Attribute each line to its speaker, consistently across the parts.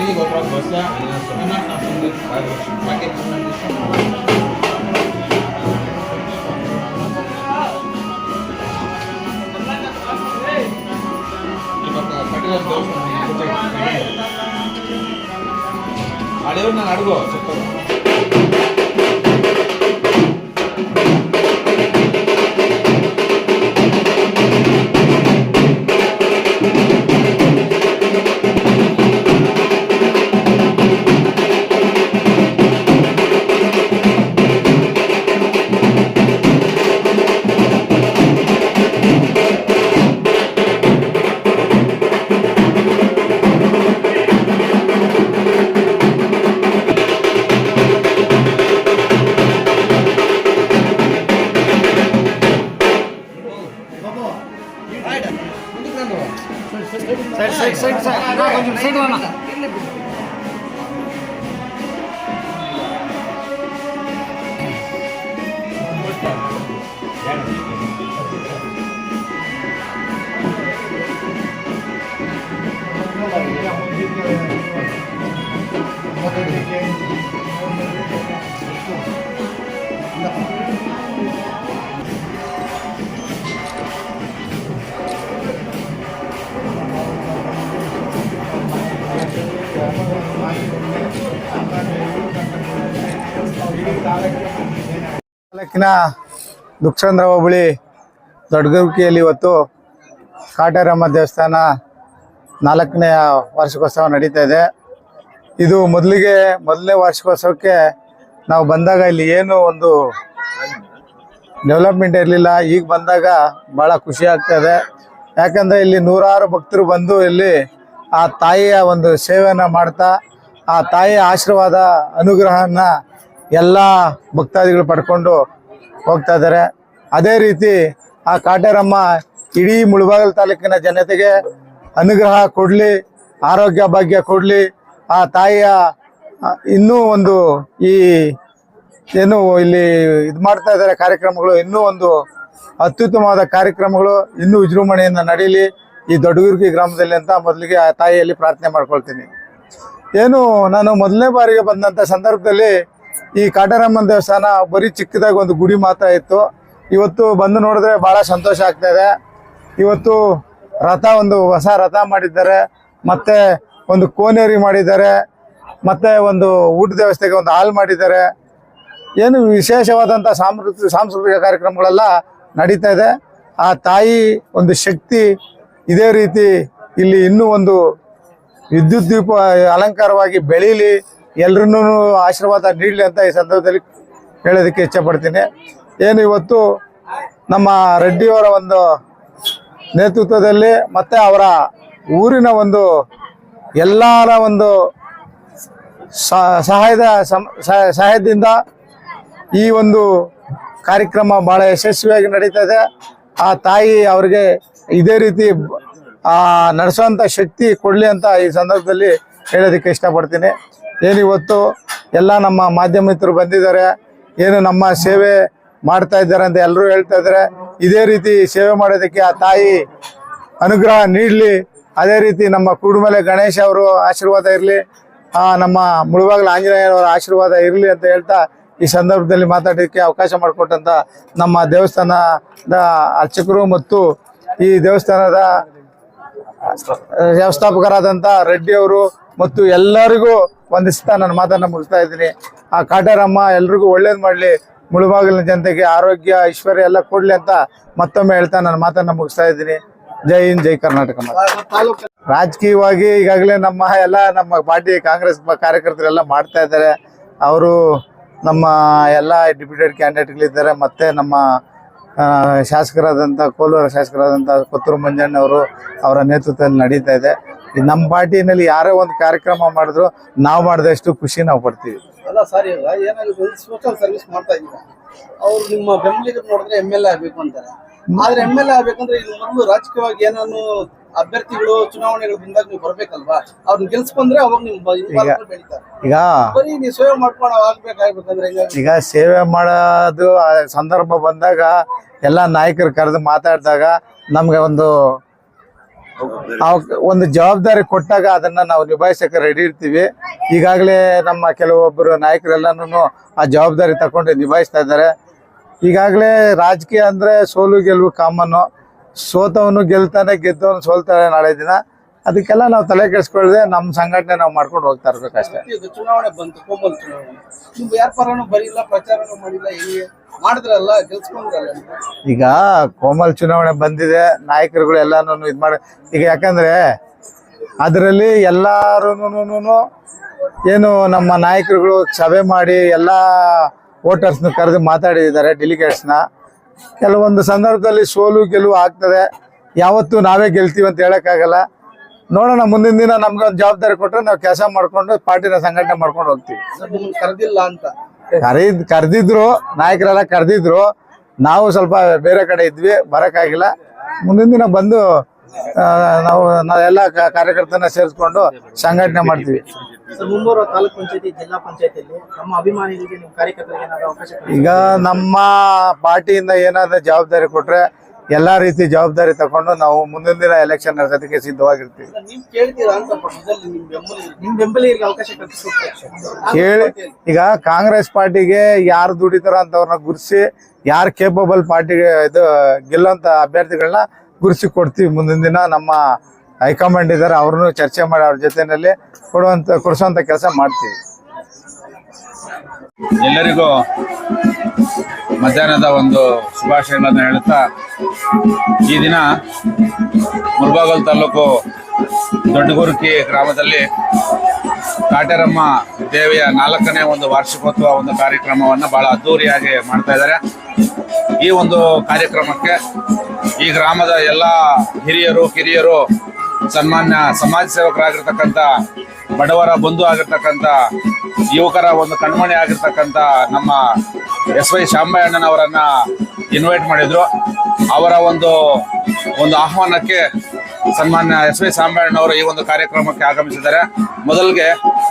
Speaker 1: beli gopro bosnya. Ini langsung dipakai கொஞ்சம் side
Speaker 2: ತಾಲೂಕಿನ ದುಕ್ಷಂದ್ರ ಹೋಬಳಿ ದೊಡ್ಡಗುರ್ಕಿಯಲ್ಲಿ ಇವತ್ತು ಕಾಟೇರಮ್ಮ ದೇವಸ್ಥಾನ ನಾಲ್ಕನೆಯ ವಾರ್ಷಿಕೋತ್ಸವ ನಡೀತಾ ಇದೆ. ಇದು ಮೊದಲಿಗೆ, ಮೊದಲನೇ ವಾರ್ಷಿಕೋತ್ಸವಕ್ಕೆ ನಾವು ಬಂದಾಗ ಇಲ್ಲಿ ಏನು ಒಂದು ಡೆವಲಪ್ಮೆಂಟ್ ಇರಲಿಲ್ಲ. ಈಗ ಬಂದಾಗ ಭಾಳ ಖುಷಿ ಆಗ್ತದೆ. ಯಾಕಂದರೆ ಇಲ್ಲಿ ನೂರಾರು ಭಕ್ತರು ಬಂದು ಇಲ್ಲಿ ಆ ತಾಯಿಯ ಒಂದು ಸೇವೆಯನ್ನು ಮಾಡ್ತಾ, ಆ ತಾಯಿಯ ಆಶೀರ್ವಾದ ಅನುಗ್ರಹನ ಎಲ್ಲ ಭಕ್ತಾದಿಗಳು ಪಡ್ಕೊಂಡು ಹೋಗ್ತಾ ಇದ್ದಾರೆ. ಅದೇ ರೀತಿ ಆ ಕಾಟೇರಮ್ಮ ಇಡೀ ಮುಳಬಾಗಲ್ ತಾಲೂಕಿನ ಜನತೆಗೆ ಅನುಗ್ರಹ ಕೊಡಲಿ, ಆರೋಗ್ಯ ಭಾಗ್ಯ ಕೊಡಲಿ. ಆ ತಾಯಿಯ ಇನ್ನೂ ಒಂದು ಈ ಏನು ಇಲ್ಲಿ ಇದು ಮಾಡ್ತಾ ಇದ್ದಾರೆ ಕಾರ್ಯಕ್ರಮಗಳು, ಇನ್ನೂ ಒಂದು ಅತ್ಯುತ್ತಮವಾದ ಕಾರ್ಯಕ್ರಮಗಳು ಇನ್ನೂ ವಿಜೃಂಭಣೆಯಿಂದ ನಡೀಲಿ. ಈ ದೊಡ್ಡಗುರ್ಗಿ ಗ್ರಾಮದಲ್ಲಿ ಅಂತ ಮೊದಲಿಗೆ ಆ ತಾಯಿಯಲ್ಲಿ ಪ್ರಾರ್ಥನೆ ಮಾಡ್ಕೊಳ್ತೀನಿ. ಏನು, ನಾನು ಮೊದಲನೇ ಬಾರಿಗೆ ಬಂದಂಥ ಸಂದರ್ಭದಲ್ಲಿ ಈ ಕಾಟರಮ್ಮನ ದೇವಸ್ಥಾನ ಬರೀ ಚಿಕ್ಕದಾಗಿ ಒಂದು ಗುಡಿ ಮಾತ್ರ ಇತ್ತು. ಇವತ್ತು ಬಂದು ನೋಡಿದ್ರೆ ಭಾಳ ಸಂತೋಷ ಆಗ್ತಾ ಇವತ್ತು ರಥ ಒಂದು ಹೊಸ ರಥ ಮಾಡಿದ್ದಾರೆ. ಮತ್ತೆ ಒಂದು ಕೋನೇರಿ ಮಾಡಿದ್ದಾರೆ. ಮತ್ತೆ ಒಂದು ಊಟದ ವ್ಯವಸ್ಥೆಗೆ ಒಂದು ಹಾಲ್ ಮಾಡಿದ್ದಾರೆ. ಏನು ವಿಶೇಷವಾದಂಥ ಸಾಂಸ್ಕೃತಿಕ ಸಾಂಸ್ಕೃತಿಕ ಕಾರ್ಯಕ್ರಮಗಳೆಲ್ಲ ನಡೀತಾ ಇದೆ. ಆ ತಾಯಿ ಒಂದು ಶಕ್ತಿ ಇದೇ ರೀತಿ ಇಲ್ಲಿ ಇನ್ನೂ ಒಂದು ವಿದ್ಯುತ್ ದೀಪ ಅಲಂಕಾರವಾಗಿ ಬೆಳೀಲಿ. ಎಲ್ರೂ ಆಶೀರ್ವಾದ ನೀಡಲಿ ಅಂತ ಈ ಸಂದರ್ಭದಲ್ಲಿ ಹೇಳೋದಕ್ಕೆ ಇಚ್ಛಪಡ್ತೀನಿ. ಏನು ಇವತ್ತು ನಮ್ಮ ರೆಡ್ಡಿಯವರ ಒಂದು ನೇತೃತ್ವದಲ್ಲಿ ಮತ್ತು ಅವರ ಊರಿನ ಒಂದು ಎಲ್ಲರ ಒಂದು ಸಹಾಯದ ಸಹಾಯದಿಂದ ಈ ಒಂದು ಕಾರ್ಯಕ್ರಮ ಭಾಳ ಯಶಸ್ವಿಯಾಗಿ ನಡೀತಾ ಇದೆ. ಆ ತಾಯಿ ಅವರಿಗೆ ಇದೇ ರೀತಿ ನಡೆಸುವಂಥ ಶಕ್ತಿ ಕೊಡಲಿ ಅಂತ ಈ ಸಂದರ್ಭದಲ್ಲಿ ಹೇಳೋದಕ್ಕೆ ಇಷ್ಟಪಡ್ತೀನಿ. ಏನು ಇವತ್ತು ಎಲ್ಲ ನಮ್ಮ ಮಾಧ್ಯಮ ಮಿತ್ರರು ಬಂದಿದ್ದಾರೆ, ಏನು ನಮ್ಮ ಸೇವೆ ಮಾಡ್ತಾ ಇದ್ದಾರೆ ಅಂತ ಎಲ್ಲರೂ ಹೇಳ್ತಾ ಇದ್ದಾರೆ. ಇದೇ ರೀತಿ ಸೇವೆ ಮಾಡೋದಕ್ಕೆ ಆ ತಾಯಿ ಅನುಗ್ರಹ ನೀಡಲಿ. ಅದೇ ರೀತಿ ನಮ್ಮ ಕುಡುಮಲೆ ಗಣೇಶ ಅವರು ಆಶೀರ್ವಾದ ಇರಲಿ. ನಮ್ಮ ಮುಳುಬಾಗಿಲ ಆಂಜನೇಯನವರ ಆಶೀರ್ವಾದ ಇರಲಿ ಅಂತ ಹೇಳ್ತಾ ಈ ಸಂದರ್ಭದಲ್ಲಿ ಮಾತಾಡೋದಕ್ಕೆ ಅವಕಾಶ ಮಾಡಿಕೊಟ್ಟಂತ ನಮ್ಮ ದೇವಸ್ಥಾನದ ಅರ್ಚಕರು ಮತ್ತು ಈ ದೇವಸ್ಥಾನದ ವ್ಯವಸ್ಥಾಪಕರಾದಂಥ ರೆಡ್ಡಿ ಅವರು ಮತ್ತು ಎಲ್ಲರಿಗೂ ವಂದಿಸ್ತಾ ನನ್ನ ಮಾತನ್ನ ಮುಗಿಸ್ತಾ ಇದ್ದೀನಿ. ಆ ಕಾಟಾರಮ್ಮ, ಎಲ್ರಿಗೂ ಒಳ್ಳೇದು ಮಾಡಲಿ. ಮುಳುಬಾಗಿಲಿನ ಜನತೆಗೆ ಆರೋಗ್ಯ, ಐಶ್ವರ್ಯ ಎಲ್ಲ ಕೊಡಲಿ ಅಂತ ಮತ್ತೊಮ್ಮೆ ಹೇಳ್ತಾ ನನ್ನ ಮಾತನ್ನ ಮುಗಿಸ್ತಾ ಇದ್ದೀನಿ. ಜೈ ಹಿಂದ್, ಜೈ ಕರ್ನಾಟಕ. ರಾಜಕೀಯವಾಗಿ ಈಗಾಗಲೇ ನಮ್ಮ ಎಲ್ಲ ನಮ್ಮ ಪಾರ್ಟಿ ಕಾಂಗ್ರೆಸ್ ಕಾರ್ಯಕರ್ತರೆಲ್ಲ ಮಾಡ್ತಾ ಇದ್ದಾರೆ. ಅವರು ನಮ್ಮ ಎಲ್ಲ ಡಿಪ್ಯೂಟೆಡ್ ಕ್ಯಾಂಡಿಡೇಟ್ಗಳಿದ್ದಾರೆ. ಮತ್ತು ನಮ್ಮ ಶಾಸಕರಾದಂಥ, ಕೋಲಾರ ಶಾಸಕರಾದಂಥ ಕೊತ್ತೂರು ಮಂಜಣ್ಣವರು ಅವರ ನೇತೃತ್ವದಲ್ಲಿ ನಡೀತಾ ಇದೆ. ನಮ್ಮ ಪಾರ್ಟಿನಲ್ಲಿ ಯಾರೇ ಒಂದು ಕಾರ್ಯಕ್ರಮ ಮಾಡಿದ್ರು ನಾವು ಮಾಡಿದಷ್ಟು ಖುಷಿ ನಾವು ಪಡ್ತೀವಿ.
Speaker 3: ಅಲ್ಲ ಸರ್ ಅಲ್ಲ ಏನಾಗುತ್ತೆ ಸೋಷಿಯಲ್ ಸರ್ವಿಸ್ ಮಾಡ್ತಾ ಇದ್ದೀರಾ ಅವ್ರು ನಿಮ್ಮ ಫ್ಯಾಮಿಲಿ ನೋಡಿದ್ರೆ ಎಂ ಎಲ್ ಎ ಆಗ್ಬೇಕು ಅಂತಾರೆ. ಆದ್ರೆ ಎಂ ಎಲ್ ಎ ಆಗ್ಬೇಕಂದ್ರೆ ಈಗ ಮೊದಲು ರಾಜಕೀಯವಾಗಿ ಏನಾನು ಅಭ್ಯರ್ಥಿಗಳು ಚುನಾವಣೆಗಳು ಬಂದಾಗ ನೀವು ಬರ್ಬೇಕಲ್ವಾ? ಅವ್ರನ್ನ ಗೆಲ್ಸ್ಕೊಂಡ್ರೆ ಅವಾಗ ನಿಮ್ ಬೆಳೀತಾರೆ.
Speaker 2: ಈಗ
Speaker 3: ಬರೀ ನೀವು ಸೇವೆ ಮಾಡ್ಕೊಂಡು ಆಗ್ಬೇಕಾಗ್ಬೇಕಂದ್ರೆ
Speaker 2: ಈಗ ಸೇವೆ ಮಾಡೋದು ಸಂದರ್ಭ ಬಂದಾಗ ಎಲ್ಲ ನಾಯಕರು ಕರೆದು ಮಾತಾಡಿದಾಗ ನಮ್ಗೆ ಒಂದು ಒಂದು ಜವಾಬ್ದಾರಿ ಕೊಟ್ಟಾಗ ಅದನ್ನ ನಾವು ನಿಭಾಯಿಸಕ್ಕೆ ರೆಡಿ ಇರ್ತೀವಿ. ಈಗಾಗಲೇ ನಮ್ಮ ಕೆಲವೊಬ್ಬರು ನಾಯಕರೆಲ್ಲನೂ ಆ ಜವಾಬ್ದಾರಿ ತಗೊಂಡು ನಿಭಾಯಿಸ್ತಾ ಇದ್ದಾರೆ. ಈಗಾಗಲೇ ರಾಜಕೀಯ ಅಂದ್ರೆ ಸೋಲು ಗೆಲುವು ಕಾಮನ್ನು ಸೋತವನು ಗೆಲ್ತಾನೆ, ಗೆದ್ದವನು ಸೋಲ್ತಾನೆ ನಾಳೆ ದಿನ. ಅದಕ್ಕೆಲ್ಲ ನಾವು ತಲೆ ಕೆಡಿಸ್ಕೊಳ್ಳದೆ ನಮ್ಮ ಸಂಘಟನೆ ನಾವು ಮಾಡ್ಕೊಂಡು ಹೋಗ್ತಾ ಇರ್ಬೇಕಷ್ಟೇ
Speaker 3: ಈಗ ಚುನಾವಣೆ ಬಂತು ಕೋಮಲ್ ಚುನಾವಣೆ. ನೀವು ಯಾರ ಪರನೂ ಬರೀಲ್ಲ ಪ್ರಚಾರನೂ ಮಾಡಿಲ್ಲ ಹೆಂಗೆ? ಮಾಡಿದ್ರಲ್ಲ ಗೆಲ್ಸ್ಕೊಂಡ್ರಲ್ಲ
Speaker 2: ಈಗ ಕೋಮಲ್ ಚುನಾವಣೆ ಬಂದಿದೆ ನಾಯಕರುಗಳು ಎಲ್ಲಾನು ಇದು ಮಾಡಿ ಈಗ ಯಾಕಂದ್ರೆ ಅದರಲ್ಲಿ ಎಲ್ಲಾರು ಏನು ನಮ್ಮ ನಾಯಕರುಗಳು ಸಭೆ ಮಾಡಿ ಎಲ್ಲ ವೋಟರ್ಸ್ನ ಕರೆದು ಮಾತಾಡಿದ್ದಾರೆ ಡೆಲಿಗೇಟ್ಸ್ನ. ಕೆಲವೊಂದು ಸಂದರ್ಭದಲ್ಲಿ ಸೋಲು ಗೆಲುವು ಆಗ್ತದೆ. ಯಾವತ್ತೂ ನಾವೇ ಗೆಲ್ತೀವಿ ಅಂತ ಹೇಳೋಕ್ಕಾಗಲ್ಲ. ನೋಡೋಣ ಮುಂದಿನ ದಿನ ನಮ್ಗೆ ಒಂದು ಜವಾಬ್ದಾರಿ ಕೊಟ್ಟರೆ ನಾವು ಕೆಲಸ ಮಾಡ್ಕೊಂಡು ಪಾರ್ಟಿನ ಸಂಘಟನೆ ಮಾಡ್ಕೊಂಡು ಹೋಗ್ತೀವಿ.
Speaker 3: ಕರೆದಿಲ್ಲ ಅಂತ?
Speaker 2: ಕರೀದ್ ಕರೆದಿದ್ರು ನಾಯಕರೆಲ್ಲ ಕರೆದಿದ್ರು ನಾವು ಸ್ವಲ್ಪ ಬೇರೆ ಕಡೆ ಇದ್ವಿ ಬರೋಕ್ಕಾಗಿಲ್ಲ. ಮುಂದಿನ ದಿನ ಬಂದು ನಾವು ನಾವೆಲ್ಲ ಕಾರ್ಯಕರ್ತನ ಸೇರಿಸ್ಕೊಂಡು ಸಂಘಟನೆ ಮಾಡ್ತೀವಿ.
Speaker 4: ಜಿಲ್ಲಾ ನಮ್ಮ ಅಭಿಮಾನಿಗಳಿಗೆ
Speaker 2: ಈಗ ನಮ್ಮ ಪಾರ್ಟಿಯಿಂದ ಏನಾದ್ರೂ ಜವಾಬ್ದಾರಿ ಕೊಟ್ರೆ ಎಲ್ಲಾ ರೀತಿ ಜವಾಬ್ದಾರಿ ತಗೊಂಡು ನಾವು ಮುಂದಿನ ದಿನ ಎಲೆಕ್ಷನ್ ನಡೆಸೋದಕ್ಕೆ ಸಿದ್ಧವಾಗಿರ್ತೀವಿ. ಕೇಳಿ ಈಗ ಕಾಂಗ್ರೆಸ್ ಪಾರ್ಟಿಗೆ ಯಾರು ದುಡಿತಾರ ಅಂತವ್ರನ್ನ ಗುರ್ಸಿ ಯಾರು ಕೇಪಬಲ್ ಪಾರ್ಟಿಗೆ ಇದು ಗೆಲ್ಲುವಂತ ಅಭ್ಯರ್ಥಿಗಳನ್ನ ಗುರ್ಸಿ ಕೊಡ್ತೀವಿ. ಮುಂದಿನ ದಿನ ನಮ್ಮ ಹೈಕಮಾಂಡ್ ಇದ್ದಾರೆ ಅವ್ರನ್ನು ಚರ್ಚೆ ಮಾಡಿ ಅವ್ರ ಜೊತೆನಲ್ಲಿ ಕೊಡುವಂತ ಕೊಡಿಸುವಂತ ಕೆಲಸ ಮಾಡ್ತೀವಿ.
Speaker 5: ಎಲ್ಲರಿಗೂ ಮಧ್ಯಾಹ್ನದ ಒಂದು ಶುಭಾಶಯಗಳನ್ನು ಹೇಳುತ್ತಾ, ಈ ದಿನ ಮುರ್ಬಾಗಲ್ ತಾಲೂಕು ದೊಡ್ಡಗುರುಕಿ ಗ್ರಾಮದಲ್ಲಿ ಕಾಟೇರಮ್ಮ ದೇವಿಯ ನಾಲ್ಕನೇ ಒಂದು ವಾರ್ಷಿಕೋತ್ಸವ ಒಂದು ಕಾರ್ಯಕ್ರಮವನ್ನು ಬಹಳ ಅದ್ದೂರಿಯಾಗಿ ಮಾಡ್ತಾ ಇದ್ದಾರೆ. ಈ ಒಂದು ಕಾರ್ಯಕ್ರಮಕ್ಕೆ ಈ ಗ್ರಾಮದ ಎಲ್ಲ ಹಿರಿಯರು, ಕಿರಿಯರು, ಸನ್ಮಾನ್ಯ ಸಮಾಜ ಸೇವಕರಾಗಿರ್ತಕ್ಕಂಥ ಬಡವರ ಬಂಧು ಆಗಿರ್ತಕ್ಕಂಥ ಯುವಕರ ಒಂದು ಕಣ್ಮಣಿ ಆಗಿರ್ತಕ್ಕಂಥ ನಮ್ಮ ಎಸ್ ವೈ ಶಾಂಬಯ್ಯಣ್ಣನವರನ್ನ ಇನ್ವೈಟ್ ಮಾಡಿದ್ರು. ಅವರ ಒಂದು ಒಂದು ಆಹ್ವಾನಕ್ಕೆ ಸನ್ಮಾನ್ಯ ಎಸ್ ವೈ ಸಾಂಬಣ್ಣವರು ಈ ಒಂದು ಕಾರ್ಯಕ್ರಮಕ್ಕೆ ಆಗಮಿಸಿದ್ದಾರೆ. ಮೊದಲಿಗೆ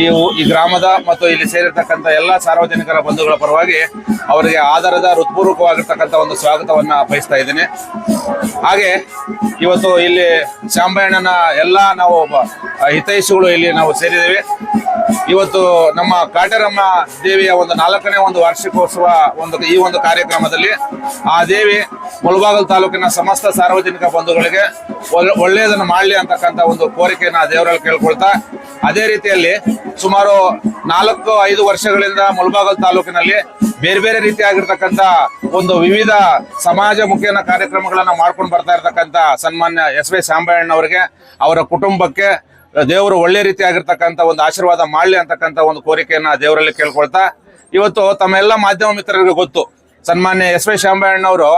Speaker 5: ಈ ಈ ಗ್ರಾಮದ ಮತ್ತು ಇಲ್ಲಿ ಸೇರಿರ್ತಕ್ಕಂಥ ಎಲ್ಲ ಸಾರ್ವಜನಿಕರ ಬಂಧುಗಳ ಪರವಾಗಿ ಅವರಿಗೆ ಆಧಾರದ ಹೃತ್ಪೂರ್ವಕವಾಗಿರ್ತಕ್ಕಂಥ ಒಂದು ಸ್ವಾಗತವನ್ನು ಬಯಸ್ತಾ ಇದ್ದೀನಿ. ಹಾಗೆ ಇವತ್ತು ಇಲ್ಲಿ ಶಾಂಬಣ್ಣನ ಎಲ್ಲ ನಾವು, ಹಿತೈಷಿಗಳು ಇಲ್ಲಿ ನಾವು ಸೇರಿದ್ದೇವೆ. ಇವತ್ತು ನಮ್ಮ ಕಾಟರಮ್ಮ ದೇವಿಯ ಒಂದು ನಾಲ್ಕನೇ ಒಂದು ವಾರ್ಷಿಕೋತ್ಸವ ಒಂದು ಈ ಒಂದು ಕಾರ್ಯಕ್ರಮದಲ್ಲಿ ಆ ದೇವಿ ಮುಳಬಾಗಲ್ ತಾಲೂಕಿನ ಸಮಸ್ತ ಸಾರ್ವಜನಿಕ ಬಂಧುಗಳಿಗೆ ಒಳ್ಳೆ- ಒಳ್ಳೆಯದನ್ನು ಮಾಡಲಿ ಅಂತಕ್ಕಂಥ ಒಂದು ಕೋರಿಕೆಯನ್ನ ದೇವರಲ್ಲಿ ಕೇಳ್ಕೊಳ್ತಾ, ಅದೇ ರೀತಿಯಲ್ಲಿ ಸುಮಾರು ನಾಲ್ಕು ಐದು ವರ್ಷಗಳಿಂದ ಮುಳಬಾಗಲ್ ತಾಲೂಕಿನಲ್ಲಿ ಬೇರೆ ಬೇರೆ ರೀತಿಯಾಗಿರ್ತಕ್ಕಂಥ ಒಂದು ವಿವಿಧ ಸಮಾಜ ಮುಖೇನ ಕಾರ್ಯಕ್ರಮಗಳನ್ನ ಮಾಡ್ಕೊಂಡು ಬರ್ತಾ ಇರತಕ್ಕಂಥ ಸನ್ಮಾನ್ಯ ಎಸ್ ವಿ ಅವರಿಗೆ ಅವರ ಕುಟುಂಬಕ್ಕೆ ದೇವರು ಒಳ್ಳೆ ರೀತಿಯಾಗಿರ್ತಕ್ಕಂಥ ಒಂದು ಆಶೀರ್ವಾದ ಮಾಡಲಿ ಅಂತಕ್ಕಂಥ ಒಂದು ಕೋರಿಕೆಯನ್ನ ದೇವರಲ್ಲಿ ಕೇಳ್ಕೊಳ್ತಾ, ಇವತ್ತು ತಮ್ಮೆಲ್ಲ ಮಾಧ್ಯಮ ಮಿತ್ರರಿಗೆ ಗೊತ್ತು. ಸನ್ಮಾನ್ಯ ಎಸ್ ವಿ ಅವರು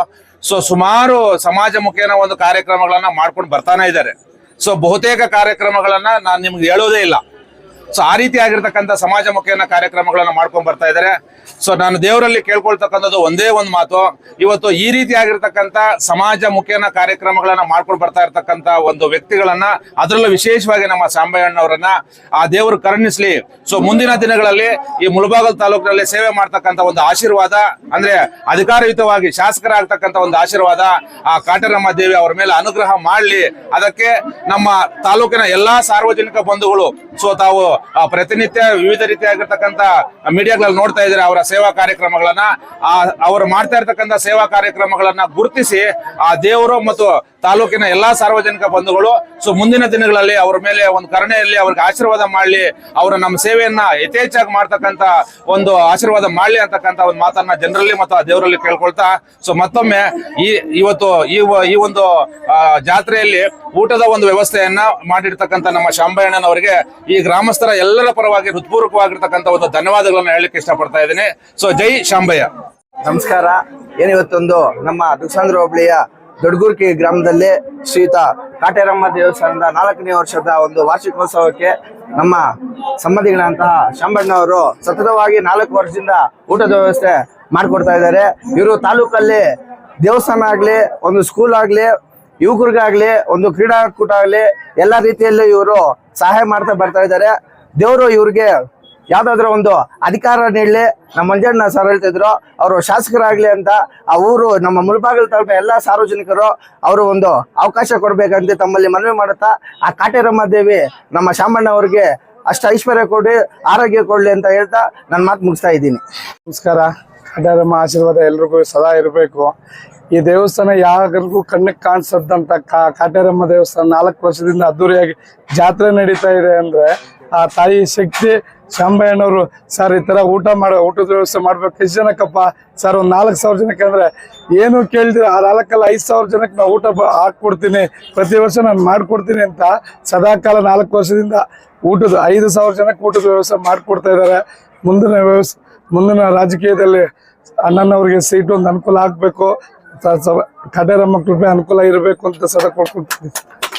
Speaker 5: ಸೊ ಸುಮಾರು ಸಮಾಜ ಮುಖೇನ ಒಂದು ಕಾರ್ಯಕ್ರಮಗಳನ್ನ ಮಾಡ್ಕೊಂಡು ಬರ್ತಾನೆ ಇದ್ದಾರೆ. ಸೊ ಬಹುತೇಕ ಕಾರ್ಯಕ್ರಮಗಳನ್ನ ನಾನು ನಿಮ್ಗೆ ಹೇಳೋದೇ ಇಲ್ಲ. ಸೊ ಆ ರೀತಿ ಆಗಿರ್ತಕ್ಕಂಥ ಸಮಾಜ ಮುಖೇನ ಕಾರ್ಯಕ್ರಮಗಳನ್ನ ಮಾಡ್ಕೊಂಡ್ ಬರ್ತಾ ಇದ್ದಾರೆ. ಸೊ ನಾನು ದೇವರಲ್ಲಿ ಕೇಳ್ಕೊಳ್ತಕ್ಕಂಥದ್ದು ಒಂದೇ ಒಂದು ಮಾತು. ಇವತ್ತು ಈ ರೀತಿ ಆಗಿರ್ತಕ್ಕಂಥ ಸಮಾಜ ಮುಖೇನ ಕಾರ್ಯಕ್ರಮಗಳನ್ನ ಮಾಡ್ಕೊಂಡು ಬರ್ತಾ ಇರ್ತಕ್ಕಂಥ ಒಂದು ವ್ಯಕ್ತಿಗಳನ್ನ, ಅದರಲ್ಲೂ ವಿಶೇಷವಾಗಿ ನಮ್ಮ ಸಾಂಬಯ್ಯಣ್ಣವರನ್ನ ಆ ದೇವರು ಕರುಣಿಸ್ಲಿ. ಸೊ ಮುಂದಿನ ದಿನಗಳಲ್ಲಿ ಈ ಮುಳಬಾಗಲ್ ತಾಲೂಕಿನಲ್ಲಿ ಸೇವೆ ಮಾಡ್ತಕ್ಕಂಥ ಒಂದು ಆಶೀರ್ವಾದ, ಅಂದ್ರೆ ಅಧಿಕಾರಯುತವಾಗಿ ಶಾಸಕರಾಗ್ತಕ್ಕಂಥ ಒಂದು ಆಶೀರ್ವಾದ ಆ ಕಾಟರಮ್ಮ ದೇವಿ ಅವರ ಮೇಲೆ ಅನುಗ್ರಹ ಮಾಡಲಿ. ಅದಕ್ಕೆ ನಮ್ಮ ತಾಲೂಕಿನ ಎಲ್ಲಾ ಸಾರ್ವಜನಿಕ ಬಂಧುಗಳು ಸೊ ತಾವು ಪ್ರತಿನಿತ್ಯ ವಿವಿಧ ರೀತಿಯಾಗಿರ್ತಕ್ಕಂತ ಮೀಡಿಯಾಗಳಲ್ಲಿ ನೋಡ್ತಾ ಇದ್ದಾರೆ ಅವರ ಸೇವಾ ಕಾರ್ಯಕ್ರಮಗಳನ್ನ. ಆ, ಅವರು ಮಾಡ್ತಾ ಇರ್ತಕ್ಕಂತ ಸೇವಾ ಕಾರ್ಯಕ್ರಮಗಳನ್ನ ಗುರುತಿಸಿ ಆ ದೇವರು ಮತ್ತು ತಾಲೂಕಿನ ಎಲ್ಲಾ ಸಾರ್ವಜನಿಕ ಬಂಧುಗಳು. ಸೊ ಮುಂದಿನ ದಿನಗಳಲ್ಲಿ ಅವರ ಮೇಲೆ ಒಂದು ಕರುಣೆಯಲ್ಲಿ ಅವ್ರಿಗೆ ಆಶೀರ್ವಾದ ಮಾಡಲಿ, ಅವರ ನಮ್ಮ ಸೇವೆಯನ್ನ ಯಥೇಚ್ಛಾಗಿ ಮಾಡ್ತಕ್ಕಂತ ಒಂದು ಆಶೀರ್ವಾದ ಮಾಡಲಿ ಅಂತಕ್ಕಂತ ಒಂದು ಮಾತನ್ನ ಜನರಲ್ಲಿ ಮತ್ತು ದೇವರಲ್ಲಿ ಕೇಳ್ಕೊಳ್ತಾ ಸೊ ಮತ್ತೊಮ್ಮೆ ಈ, ಇವತ್ತು ಈ ಒಂದು ಜಾತ್ರೆಯಲ್ಲಿ ಊಟದ ಒಂದು ವ್ಯವಸ್ಥೆಯನ್ನ ಮಾಡಿರ್ತಕ್ಕಂಥ ನಮ್ಮ ಶಾಂಬಯಣ್ಣನವರಿಗೆ ಈ ಗ್ರಾಮಸ್ಥರ ಎಲ್ಲರ ಪರವಾಗಿ ಹೃತ್ಪೂರ್ವಕವಾಗಿರ್ತಕ್ಕಂಥ ಒಂದು ಧನ್ಯವಾದಗಳನ್ನ ಹೇಳಲಿಕ್ಕೆ ಇಷ್ಟಪಡ್ತಾ ಇದ್ದೀನಿ. ಸೊ ಜೈ ಶಾಂಬಯ್ಯ.
Speaker 6: ನಮಸ್ಕಾರ. ಏನಿವತ್ತೊಂದು ನಮ್ಮ ದುಕ್ಸಾಂದ್ರ ಹೋಬಳಿಯ ದೊಡ್ಡಗುರ್ಕಿ ಗ್ರಾಮದಲ್ಲಿ ಶ್ರೀತ ಕಾಟೇರಮ್ಮ ದೇವಸ್ಥಾನದ ನಾಲ್ಕನೇ ವರ್ಷದ ಒಂದು ವಾರ್ಷಿಕೋತ್ಸವಕ್ಕೆ ನಮ್ಮ ಸಂಬಂಧಿಗಳಂತಹ ಶಾಂಬಣ್ಣವರು ಸತತವಾಗಿ ನಾಲ್ಕು ವರ್ಷದಿಂದ ಊಟದ ವ್ಯವಸ್ಥೆ ಮಾಡಿಕೊಡ್ತಾ ಇದ್ದಾರೆ. ಇವರು ತಾಲೂಕಲ್ಲಿ ದೇವಸ್ಥಾನ ಆಗ್ಲಿ, ಒಂದು ಸ್ಕೂಲ್ ಆಗ್ಲಿ, ಯುವಕರಿಗಾಗ್ಲಿ, ಒಂದು ಕ್ರೀಡಾಕೂಟ ಆಗ್ಲಿ, ಎಲ್ಲ ರೀತಿಯಲ್ಲೂ ಇವರು ಸಹಾಯ ಮಾಡ್ತಾ ಬರ್ತಾ ಇದ್ದಾರೆ. ದೇವರು ಇವ್ರಿಗೆ ಯಾವ್ದಾದ್ರು ಒಂದು ಅಧಿಕಾರ ನೀಡಲಿ. ನಮ್ಮ ಮಂಜಣ್ಣ ಸರ್ ಹೇಳ್ತಿದ್ರು, ಅವರು ಶಾಸಕರಾಗ್ಲಿ ಅಂತ ಆ ಊರು, ನಮ್ಮ ಮುಳಬಾಗಿಲು ತಾಲೂಕಿನ ಎಲ್ಲಾ ಸಾರ್ವಜನಿಕರು ಅವರು ಒಂದು ಅವಕಾಶ ಕೊಡ್ಬೇಕಂತ ತಮ್ಮಲ್ಲಿ ಮನವಿ ಮಾಡುತ್ತಾ, ಆ ಕಾಟೇರಮ್ಮ ದೇವಿ ನಮ್ಮ ಶಾಮಣ್ಣ ಅವ್ರಿಗೆ ಅಷ್ಟು ಐಶ್ವರ್ಯ ಕೊಡಿ, ಆರೋಗ್ಯ ಕೊಡ್ಲಿ ಅಂತ ಹೇಳ್ತಾ ನನ್ನ ಮಾತು ಮುಗಿಸ್ತಾ ಇದ್ದೀನಿ.
Speaker 7: ನಮಸ್ಕಾರ. ಕಾಟೇರಮ್ಮ ಆಶೀರ್ವಾದ ಎಲ್ರಿಗೂ ಸದಾ ಇರಬೇಕು. ಈ ದೇವಸ್ಥಾನ ಯಾರಿಗೂ ಕಣ್ಣಿಗೆ ಕಾಣಿಸದಂತ ಕಾಟೇರಮ್ಮ ದೇವಸ್ಥಾನ ನಾಲ್ಕು ವರ್ಷದಿಂದ ಅದ್ದೂರಿಯಾಗಿ ಜಾತ್ರೆ ನಡೀತಾ ಇದೆ ಅಂದ್ರೆ ಆ ತಾಯಿ ಶಕ್ತಿ ಶಾಂಬಯ್ಯನವರು ಸರ್, ಈ ತರ ಊಟ ಮಾಡೋ, ಊಟದ ವ್ಯವಸ್ಥೆ ಮಾಡ್ಬೇಕು. ಎಷ್ಟು ಜನಕ್ಕಪ್ಪ? ಸರ್, ಒಂದ್ ನಾಲ್ಕು ಸಾವಿರ ಜನಕ್ಕೆ ಅಂದ್ರೆ ಏನು ಕೇಳಿದ್ರೆ ಆ ನಾಲ್ಕಲ್ಲ ಐದು ಸಾವಿರ ಜನಕ್ಕೆ ನಾವು ಊಟ ಹಾಕ್ಕೊಡ್ತೀನಿ. ಪ್ರತಿ ವರ್ಷ ನಾನು ಮಾಡ್ಕೊಡ್ತೀನಿ ಅಂತ ಸದಾಕಾಲ ನಾಲ್ಕು ವರ್ಷದಿಂದ ಊಟದ ಐದು ಸಾವಿರ ಜನಕ್ಕೆ ಊಟದ ವ್ಯವಸ್ಥೆ ಮಾಡ್ಕೊಡ್ತಾ ಇದ್ದಾರೆ. ಮುಂದಿನ ವ್ಯವಸ್ಥೆ, ಮುಂದಿನ ರಾಜಕೀಯದಲ್ಲಿ ಅಣ್ಣನವ್ರಿಗೆ ಸೀಟ್ ಒಂದು ಅನುಕೂಲ ಆಗ್ಬೇಕು. ಸ- ಮಕ್ಕಳಿಗೆ ಅನುಕೂಲ ಇರಬೇಕು ಅಂತ ಸದಾ ಕೊಡ್ಕೊಡ್ತೀನಿ